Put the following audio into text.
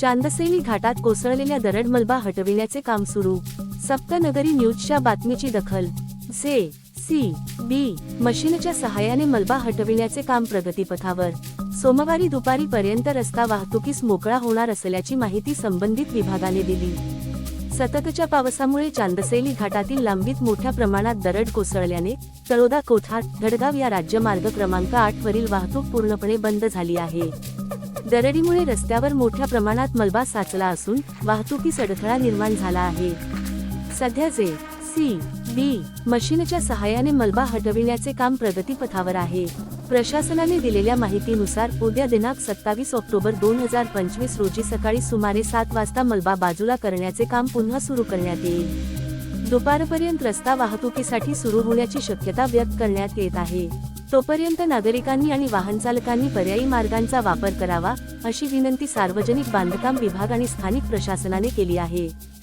चांदसेली घाटात कोसळलेल्या दरड मलबा हटविण्याचे काम सुरू. सप्तनगरी न्यूजच्या बातमीची दखल. जे सी बी मशीनच्या सहाय्याने मलबा हटविण्याचे काम प्रगतीपथावर. सोमवारी दुपारी पर्यंत रस्ता वाहतुकीस मोकळा होणार असल्याची माहिती संबंधित विभागाने दिली. सततच्या पावसामुळे चांदसेली घाटातील लांबीत मोठ्या प्रमाणात दरड कोसळल्याने तळोदा कोठार धडगाव या राज्यमार्ग क्रमांक आठ वरील वाहतूक पूर्णपणे बंद झाली आहे. दरडीमुळे रस्त्यावर मोठ्या प्रमाणात मलबा साचला असून वाहतुकीस अडथळा निर्माण झाला आहे. सध्या जे सी बी मशीनच्या सहाय्याने मलबा हटविण्याचे काम प्रगतीपथावर आहे. प्रशासनाने दिलेल्या माहितीनुसार उद्या दिनांक सत्तावीस ऑक्टोबर दोन हजार पंचवीस रोजी सकाळी सुमारे सात वाजता मलबा बाजूला करण्याचे काम पुन्हा सुरू करण्यात येईल. दुपारपर्यंत रस्ता वाहतुकीसाठी सुरू होण्याची शक्यता व्यक्त करण्यात येत आहे. तोपर्यंत नागरिकांनी आणि वाहनचालकांनी पर्यायी मार्गांचा वापर करावा अशी विनंती सार्वजनिक बांधकाम विभाग आणि स्थानिक प्रशासनाने केली आहे.